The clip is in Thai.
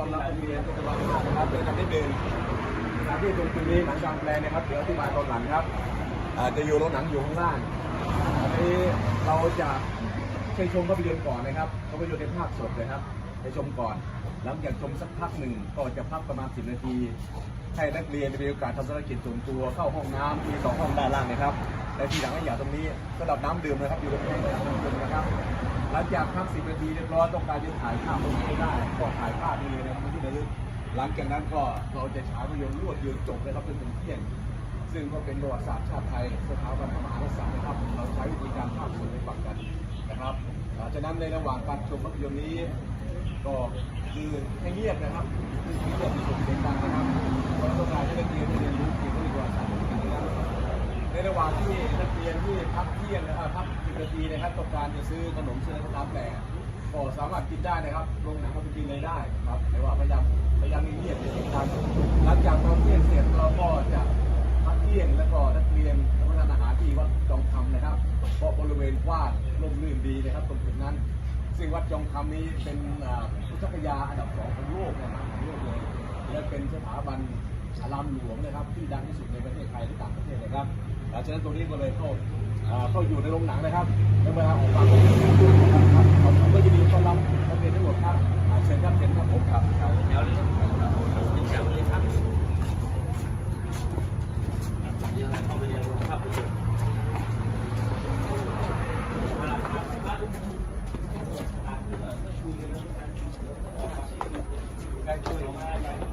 อนิดนึงสถานที่ตรงจุดนี้หนังกลางแปลงนะครับเดี๋ยวอธิบายตอนหลังครับจะอยู่โรงหนังอยู่ข้างล่างอันนี้เราจะไปชมภาพยนตร์ก่อนนะครับภาพยนตร์ในภาพสดเลยครับไปชมก่อน หลังจากชมสักพักหนึ่งก็จะพักประมาณ 10 นาที ให้นักเรียนมีโอกาสทำธุรกิจส่วนตัวเข้าห้องน้ำมีสองห้องด้านล่างนะครับ และที่หลังขยะตรงนี้สำหรับน้ำดื่มนะครับ อยู่ตรงนี้นะครับน้ำดื่มนะครับ หลังจากพัก10นาทีเรียบร้อยต้องการจะถ่ายภาพตรงนี้ได้ ก็ถ่ายภาพนี้เลยนะครับที่ระลึกหลังจากนั้นก็เราจะฉายภาพยนตร์รวดเดียวจบเลยครับจนถึงเที่ยง ซึ่งก็เป็นประวัติศาสตร์ชาติไทยสถาบันพระมหากษัตริย์นะครับ เราใช้วิธีการภาพสดให้ฟังกันนะครับหลังจากนั้นในระหว่างการชมภาพยนตร์นี้ ก็คือให้เงียบนะครับคือเงียบที่สุดเสียงดังนะครับเพราะต้องการให้นักเรียนได้เรียนรู้เกี่ยว ว่างที่นักเรียนที่พักเที่ยงนะครับพักสิบนาทีนะครับต้องการจะซื้อขนมซื้ออะไรก็ตามแต่ก็สามารถกินได้นะครับโรงหนังก็ไปกินเลยได้ครับแต่ว่าพยายามพยายามเงียบๆอย่าเสียงดังหลังจากตอนเที่ยงเสร็จเราก็จะพักเที่ยงแล้วก็นักเรียนรับประทานอาหารที่วัดจองคำนะครับ เพราะบริเวณกว้างร่มรื่นดีนะครับตรงจุดนั้น ซึ่งวัดจองคำนี้เป็นอ่าพุทธคยาอันดับสองของโลกนะครับของโลกเลยและเป็นสถาบันอารามหลวงนะครับที่ดังที่สุดในประเทศไทยและต่างประเทศนะครับ หลังจากนั้นตรงนี้ก็เลยเข้าเข้าอยู่ในโรงหนังนะครับและเวลาออกมาก็จะมีผู้นครับผมก็จะมีต้อนรับนักเรียนทั้งหมดครับเชิญครับเชิญครับผมครับครับเดี๋ยวเลยครับเป็นแถวเลยครับเข้าไปในโรงภาพยนตร์ได้ช่วย